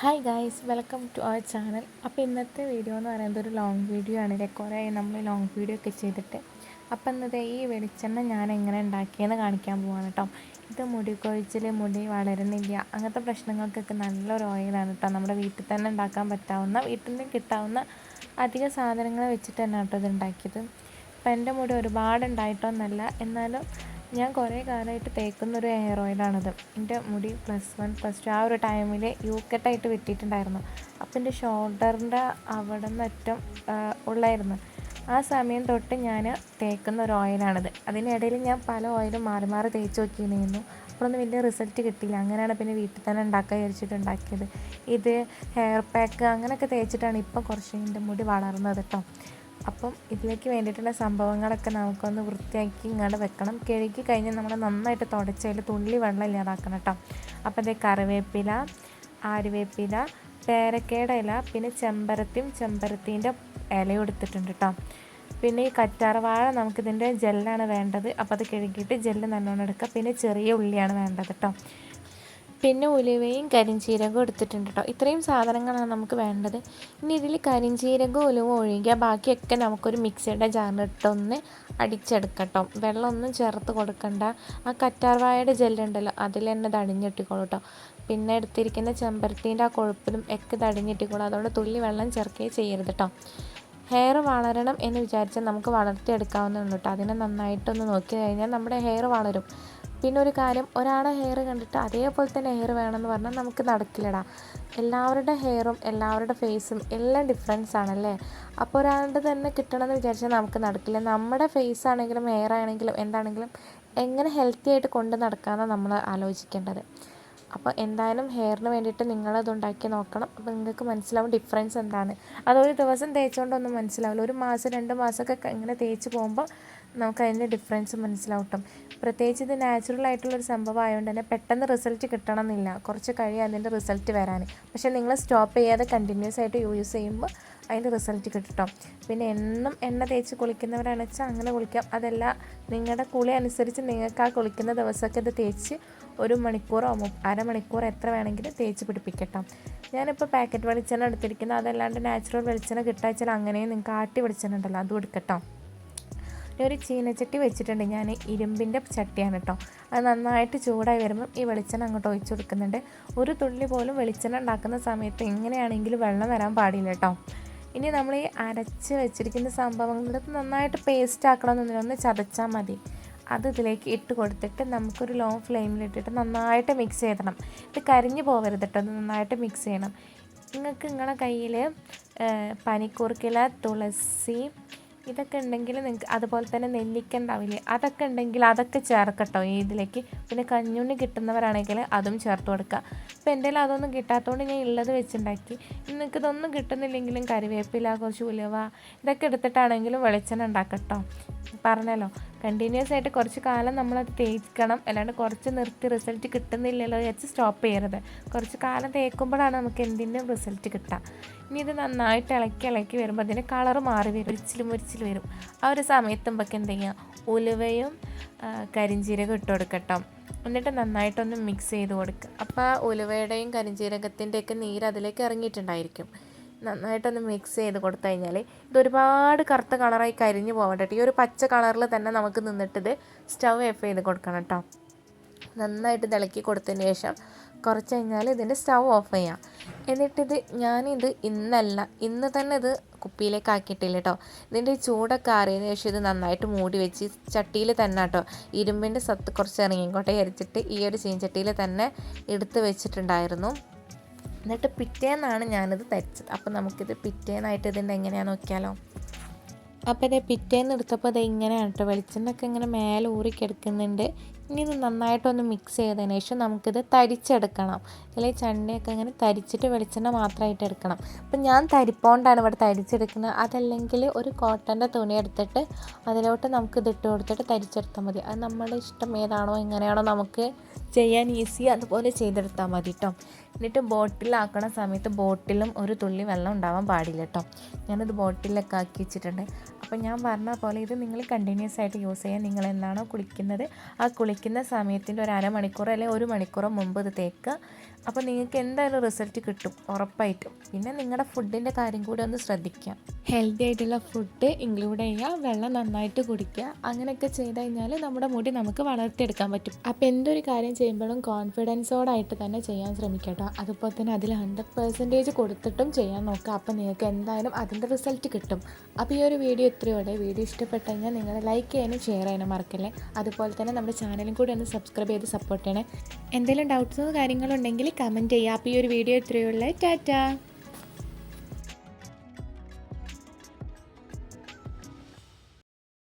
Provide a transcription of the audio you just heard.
Hi guys welcome to our channel അപ്പോൾ ഇന്നത്തെ video എന്ന് പറയുന്നത് ഒരു ലോങ് വീഡിയോ ആണ് കുറേ നമ്മൾ ലോങ് വീഡിയോ ഒക്കെ ചെയ്തിട്ട്. അപ്പം എന്നത് ഈ വെളിച്ചെണ്ണ ഞാൻ എങ്ങനെ ഉണ്ടാക്കിയെന്ന് കാണിക്കാൻ പോവാണ് കേട്ടോ ഇത് മുടി കൊഴിച്ചിൽ മുടി വളരുന്നില്ല അങ്ങനത്തെ പ്രശ്നങ്ങൾക്കൊക്കെ നല്ലൊരു ഓയിലാണ് കേട്ടോ നമ്മുടെ വീട്ടിൽ തന്നെ ഉണ്ടാക്കാൻ പറ്റാവുന്ന വീട്ടിൽ നിന്ന് കിട്ടാവുന്ന അധിക സാധനങ്ങൾ വെച്ചിട്ട് തന്നെ കേട്ടോ ഇത് ഉണ്ടാക്കിയത്. അപ്പോൾ എന്റെ മുടി ഒരുപാട് ഉണ്ടായിട്ടൊന്നല്ല എന്നാലും ഞാൻ കുറേ കാലമായിട്ട് തേക്കുന്ന ഒരു ഹെയർ ഓയിലാണിത് എന്റെ മുടി പ്ലസ് വൺ പ്ലസ് ടു ആ ഒരു ടൈമിൽ യു കെട്ടായിട്ട് വെട്ടിയിട്ടുണ്ടായിരുന്നു. അപ്പം എന്റെ ഷോൾഡറിന്റെ അവിടെ നിന്നറ്റം ഉള്ളായിരുന്നു. ആ സമയം തൊട്ട് ഞാൻ തേക്കുന്ന ഒരു ഓയിലാണിത് അതിനിടയിൽ ഞാൻ പല ഓയിലും മാറി മാറി തേച്ച് നോക്കിയിരുന്നു. അപ്പോഴൊന്നും വലിയ റിസൾട്ട് കിട്ടിയില്ല. അങ്ങനെയാണ് പിന്നെ വീട്ടിൽ തന്നെ ഉണ്ടാക്കാൻ വിചാരിച്ചിട്ട് ഉണ്ടാക്കിയത്. ഇത് ഹെയർ പാക്ക് അങ്ങനെയൊക്കെ തേച്ചിട്ടാണ് ഇപ്പം കുറച്ച് എന്റെ മുടി വളർന്നത് കേട്ടോ അപ്പം ഇതിലേക്ക് വേണ്ടിയിട്ടുള്ള സംഭവങ്ങളൊക്കെ നമുക്കൊന്ന് വൃത്തിയാക്കി ഇങ്ങോട്ട് വെക്കണം. കഴുകി കഴിഞ്ഞ് നമ്മൾ നന്നായിട്ട് തുടച്ചതിൽ തുള്ളി വെള്ളം ഇല്ലാതാക്കണം കേട്ടോ. അപ്പം അതേ കറിവേപ്പില ആരുവേപ്പില പേരക്കയുടെ ഇല പിന്നെ ചെമ്പരത്തിയും ചെമ്പരത്തീന്റെ ഇലയും എടുത്തിട്ടുണ്ട് കേട്ടോ. പിന്നെ ഈ കറ്റാർവാഴ നമുക്കിതിന്റെ ജെല്ലാണ് വേണ്ടത്. അപ്പോൾ അത് കഴുകിയിട്ട് ജെല്ല് നല്ലോണം എടുക്കുക പിന്നെ ചെറിയ ഉള്ളിയാണ് വേണ്ടത് കേട്ടോ. പിന്നെ ഉലുവയും കരിഞ്ചീരകവും എടുത്തിട്ടുണ്ട് കേട്ടോ ഇത്രയും സാധനങ്ങളാണ് നമുക്ക് വേണ്ടത്. ഇനി ഇതിൽ കരിഞ്ചീരകവും ഉലുവ ഒഴിക്കുക ബാക്കിയൊക്കെ നമുക്കൊരു മിക്സിയുടെ ജാറിട്ടൊന്ന് അടിച്ചെടുക്കട്ടോ. വെള്ളമൊന്നും ചേർത്ത് കൊടുക്കണ്ട. ആ കറ്റാർവാഴയുടെ ജെല്ലുണ്ടല്ലോ അതിൽ തന്നെ തടിഞ്ഞിട്ടിക്കോളൂ കേട്ടോ പിന്നെ എടുത്തിരിക്കുന്ന ചെമ്പരത്തീന്റെ ആ കൊഴുപ്പിലും ഒക്കെ തടിഞ്ഞിട്ടിക്കോളൂ അതുകൊണ്ട് തുള്ളി വെള്ളം ചേർക്കുകയും ചെയ്യരുത് കേട്ടോ ഹെയർ വളരണം എന്ന് വിചാരിച്ചാൽ നമുക്ക് വളർത്തിയെടുക്കാവുന്നതാണ് കേട്ടോ അതിനെ നന്നായിട്ടൊന്ന് നോക്കി കഴിഞ്ഞാൽ നമ്മുടെ ഹെയർ വളരും. പിന്നെ ഒരു കാര്യം ഒരാളുടെ ഹെയർ കണ്ടിട്ട് അതേപോലെ തന്നെ ഹെയർ വേണമെന്ന് പറഞ്ഞാൽ നമുക്ക് നടക്കില്ലടാ. എല്ലാവരുടെ ഹെയറും എല്ലാവരുടെ ഫേസും എല്ലാം ഡിഫറൻസ് ആണല്ലേ? അപ്പോൾ ഒരാളുടെ തന്നെ കിട്ടണമെന്ന് വിചാരിച്ചാൽ നമുക്ക് നടക്കില്ല. നമ്മുടെ ഫേസ് ആണെങ്കിലും ഹെയർ ആണെങ്കിലും എന്താണെങ്കിലും എങ്ങനെ ഹെൽത്തി ആയിട്ട് കൊണ്ട് നടക്കാമെന്നാണ് നമ്മൾ ആലോചിക്കേണ്ടത്. അപ്പോൾ എന്തായാലും ഹെയറിന് വേണ്ടിയിട്ട് നിങ്ങളത് ഉണ്ടാക്കി നോക്കണം. അപ്പോൾ നിങ്ങൾക്ക് മനസ്സിലാവും ഡിഫറൻസ് എന്താണ്. അതൊരു ദിവസം തേച്ചുകൊണ്ടൊന്നും മനസ്സിലാവില്ല. ഒരു മാസം രണ്ട് മാസമൊക്കെ ഇങ്ങനെ തേച്ച് പോകുമ്പോൾ നമുക്ക് അതിന്റെ ഡിഫറൻസ് മനസ്സിലാവട്ടും പ്രത്യേകിച്ച് ഇത് നാച്ചുറൽ ആയിട്ടുള്ളൊരു സംഭവം ആയതുകൊണ്ട് തന്നെ പെട്ടെന്ന് റിസൾട്ട് കിട്ടണമെന്നില്ല. കുറച്ച് കഴിയും അതിന്റെ റിസൾട്ട് വരാൻ. പക്ഷേ നിങ്ങൾ സ്റ്റോപ്പ് ചെയ്യാതെ കണ്ടിന്യൂസ് ആയിട്ട് യൂസ് ചെയ്യുമ്പോൾ അതിന്റെ റിസൾട്ട് കിട്ടും. പിന്നെ എന്നും എണ്ണ തേച്ച് കുളിക്കുന്നവരാണെന്ന് വെച്ചാൽ അങ്ങനെ കുളിക്കാം. അതല്ല നിങ്ങളുടെ കുളി അനുസരിച്ച് നിങ്ങൾക്ക് ആ കുളിക്കുന്ന ദിവസമൊക്കെ ഇത് തേച്ച് ഒരു മണിക്കൂറോ അരമണിക്കൂർ എത്ര വേണമെങ്കിലും തേച്ച് പിടിപ്പിക്കട്ടോ. ഞാനിപ്പോൾ പാക്കറ്റ് വെളിച്ചെണ്ണ എടുത്തിരിക്കുന്നത്. അതല്ലാണ്ട് നാച്ചുറൽ വെളിച്ചെണ്ണ കിട്ടാച്ചാൽ അങ്ങനെയും നിങ്ങൾക്ക് ആട്ടി വെളിച്ചെണ്ണ ഉണ്ടല്ലോ അതും എടുക്കട്ടോ. ഒരു ചീനച്ചട്ടി വെച്ചിട്ടുണ്ട്. ഞാൻ ഇരുമ്പിന്റെ ചട്ടിയാണ് കേട്ടോ. അത് നന്നായിട്ട് ചൂടായി വരുമ്പം ഈ വെളിച്ചെണ്ണ അങ്ങോട്ട് ഒഴിച്ചു കൊടുക്കുന്നുണ്ട്. ഒരു തുള്ളി പോലും വെളിച്ചെണ്ണ ഉണ്ടാക്കുന്ന സമയത്ത് എങ്ങനെയാണെങ്കിലും വെള്ളം വരാൻ പാടില്ല കേട്ടോ. ഇനി നമ്മൾ ഈ അരച്ച് വെച്ചിരിക്കുന്ന സംഭവങ്ങൾ നന്നായിട്ട് പേസ്റ്റ് ആക്കണമെന്നൊന്നും ഒന്ന് ചതച്ചാൽ മതി. അത് ഇതിലേക്ക് ഇട്ട് കൊടുത്തിട്ട് നമുക്കൊരു ലോ ഫ്ലെയിമിലിട്ടിട്ട് നന്നായിട്ട് മിക്സ് ചെയ്തണം ഇത് കരിഞ്ഞു പോകരുത് കേട്ടോ നന്നായിട്ട് മിക്സ് ചെയ്യണം. നിങ്ങൾക്ക് നിങ്ങളുടെ കയ്യിൽ പനിക്കൂർക്കില തുളസി ഇതൊക്കെ ഉണ്ടെങ്കിൽ നിങ്ങൾക്ക് അതുപോലെ തന്നെ നെല്ലിക്ക ഉണ്ടാവില്ലേ? അതൊക്കെ ഉണ്ടെങ്കിൽ അതൊക്കെ ചേർക്കട്ടോ ഇതിലേക്ക്. പിന്നെ കഞ്ഞുണ്ണി കിട്ടുന്നവരാണെങ്കിൽ അതും ചേർത്ത് കൊടുക്കുക. ഇപ്പം എന്റെ അതൊന്നും കിട്ടാത്തതുകൊണ്ട് ഞാൻ ഉള്ളത് വെച്ചുണ്ടാക്കി. നിങ്ങൾക്ക് ഇതൊന്നും കിട്ടുന്നില്ലെങ്കിലും കറിവേപ്പില കുറച്ച് ഉലുവ ഇതൊക്കെ എടുത്തിട്ടാണെങ്കിലും വെളിച്ചെണ്ണ ഉണ്ടാക്കട്ടോ. പറഞ്ഞല്ലോ. കണ്ടിന്യൂസ് ആയിട്ട് കുറച്ച് കാലം നമ്മളത് തേക്കണം. അല്ലാണ്ട് കുറച്ച് നിർത്തി റിസൾട്ട് കിട്ടുന്നില്ലല്ലോ വെച്ച് സ്റ്റോപ്പ് ചെയ്യരുത്. കുറച്ച് കാലം തേക്കുമ്പോഴാണ് നമുക്ക് എന്തിന്റെയും റിസൾട്ട് കിട്ടുക. ഇനി ഇത് നന്നായിട്ട് ഇളക്കി ഇളക്കി വരുമ്പോൾ അതിന് കളർ മാറി വരും. ഒരിച്ചിൽ മുരിച്ചിൽ വരും. ആ ഒരു സമയത്തുമ്പോഴൊക്കെ എന്ത് ചെയ്യുക ഉലുവയും കരിഞ്ചീരകം ഇട്ട് കൊടുക്കട്ടോ. എന്നിട്ട് നന്നായിട്ടൊന്ന് മിക്സ് ചെയ്ത് കൊടുക്കുക അപ്പോൾ ആ ഉലുവയുടെയും കരിഞ്ചീരകത്തിന്റെയൊക്കെ നീര് അതിലേക്ക് ഇറങ്ങിയിട്ടുണ്ടായിരിക്കും. നന്നായിട്ടൊന്ന് മിക്സ് ചെയ്ത് കൊടുത്തു കഴിഞ്ഞാൽ ഇതൊരുപാട് കറുത്ത കളറായി കരിഞ്ഞു പോകണ്ട ഈ ഒരു പച്ച കളറിൽ തന്നെ നമുക്ക് നിന്നിട്ടിത് സ്റ്റവ് എഫ് ചെയ്ത് കൊടുക്കണം കേട്ടോ. നന്നായിട്ട് തിളക്കി കൊടുത്തതിന് ശേഷം കുറച്ച് കഴിഞ്ഞാൽ ഇതിന്റെ സ്റ്റൗ ഓഫ് ചെയ്യാം. എന്നിട്ടിത് ഞാനിത് ഇന്നല്ല ഇന്ന് തന്നെ ഇത് കുപ്പിയിലേക്ക് ആക്കിയിട്ടില്ല കേട്ടോ ഇതിന്റെ ചൂടൊക്കെ ആറിയതിന് ശേഷം ഇത് നന്നായിട്ട് മൂടി വെച്ച് ചട്ടിയിൽ തന്നെ കേട്ടോ ഇരുമ്പിന്റെ സത്ത് കുറച്ച് ഇറങ്ങിക്കോട്ടെ അരിച്ചിട്ട് ഈ ഒരു ചീൻചട്ടിയിൽ തന്നെ എടുത്ത് വെച്ചിട്ടുണ്ടായിരുന്നു. എന്നിട്ട് പിറ്റേന്നാണ് ഞാനിത് തരിച്ചത്. അപ്പോൾ നമുക്കിത് പിറ്റേന്നായിട്ട് ഇതിന്റെ എങ്ങനെയാണെന്ന് നോക്കിയാലോ? അപ്പോൾ ഇതേ പിറ്റേന്ന് എടുത്തപ്പോൾ അത് ഇങ്ങനെയാണ് കേട്ടോ വെളിച്ചെണ്ണൊക്കെ ഇങ്ങനെ മേലെ ഊറിക്കെടുക്കുന്നുണ്ട് ഇനി ഇത് നന്നായിട്ടൊന്ന് മിക്സ് ചെയ്തതിന് ശേഷം നമുക്കിത് തരിച്ചെടുക്കണം. അല്ലെങ്കിൽ ചണ്ടയൊക്കെ ഇങ്ങനെ തരിച്ചിട്ട് വെളിച്ചെണ്ണ മാത്രമായിട്ട് എടുക്കണം. അപ്പം ഞാൻ തരിപ്പോണ്ടാണ് ഇവിടെ തരിച്ചെടുക്കുന്നത്. അതല്ലെങ്കിൽ ഒരു കോട്ടന്റെ തുണി എടുത്തിട്ട് അതിലോട്ട് നമുക്ക് ഇട്ട് കൊടുത്തിട്ട് തരിച്ചെടുത്താൽ മതി. അത് നമ്മുടെ ഇഷ്ടം ഏതാണോ എങ്ങനെയാണോ നമുക്ക് ചെയ്യാൻ ഈസി അതുപോലെ ചെയ്തെടുത്താൽ മതി കേട്ടോ എന്നിട്ട് ബോട്ടിലാക്കണ സമയത്ത് ബോട്ടിലും ഒരു തുള്ളി വെള്ളം ഉണ്ടാവാൻ പാടില്ല കേട്ടോ ഞാനത് ബോട്ടിലൊക്കെ ആക്കി വെച്ചിട്ടുണ്ട്. അപ്പോൾ ഞാൻ പറഞ്ഞ പോലെ ഇത് നിങ്ങൾ കണ്ടിന്യൂസ് ആയിട്ട് യൂസ് ചെയ്യാൻ നിങ്ങൾ എന്താണോ കുളിക്കുന്നത് ആ കുളിക്കുന്ന സമയത്തിന്റെ ഒരു അരമണിക്കൂർ അല്ലെങ്കിൽ ഒരു മണിക്കൂറോ മുമ്പ് ഇത് തേക്കുക. അപ്പോൾ നിങ്ങൾക്ക് എന്തായാലും റിസൾട്ട് കിട്ടും ഉറപ്പായിട്ടും. പിന്നെ നിങ്ങളുടെ ഫുഡിന്റെ കാര്യം കൂടി ഒന്ന് ശ്രദ്ധിക്കുക. ഹെൽത്തി ആയിട്ടുള്ള ഫുഡ് ഇൻക്ലൂഡ് ചെയ്യുക വെള്ളം നന്നായിട്ട് കുടിക്കുക അങ്ങനെയൊക്കെ ചെയ്ത് കഴിഞ്ഞാൽ നമ്മുടെ മുടി നമുക്ക് വളർത്തിയെടുക്കാൻ പറ്റും. അപ്പോൾ എന്തൊരു കാര്യം ചെയ്യുമ്പോഴും കോൺഫിഡൻസോടായിട്ട് തന്നെ ചെയ്യാൻ ശ്രമിക്കട്ടോ കേട്ടോ. അതുപോലെ തന്നെ അതിൽ ഹൺഡ്രഡ് പെർസെന്റേജ് കൊടുത്തിട്ടും ചെയ്യാൻ നോക്കുക. അപ്പോൾ നിങ്ങൾക്ക് എന്തായാലും അതിന്റെ റിസൾട്ട് കിട്ടും. അപ്പോൾ ഈ ഒരു വീഡിയോ ഇത്രയോടെ വീഡിയോ ഇഷ്ടപ്പെട്ടു കഴിഞ്ഞാൽ നിങ്ങൾ ലൈക്ക് ചെയ്യാനും ഷെയർ ചെയ്യാനും മറക്കല്ലേ? അതുപോലെ തന്നെ നമ്മുടെ ചാനലും കൂടി ഒന്ന് സബ്സ്ക്രൈബ് ചെയ്ത് സപ്പോർട്ട് ചെയ്യണേ. എന്തെങ്കിലും ഡൗട്ട്സോ കാര്യങ്ങളുണ്ടെങ്കിൽ കമന്റ് ചെയ്യുക. അപ്പോൾ ഈ ഒരു വീഡിയോ ഇത്രയുള്ള ടാറ്റാ.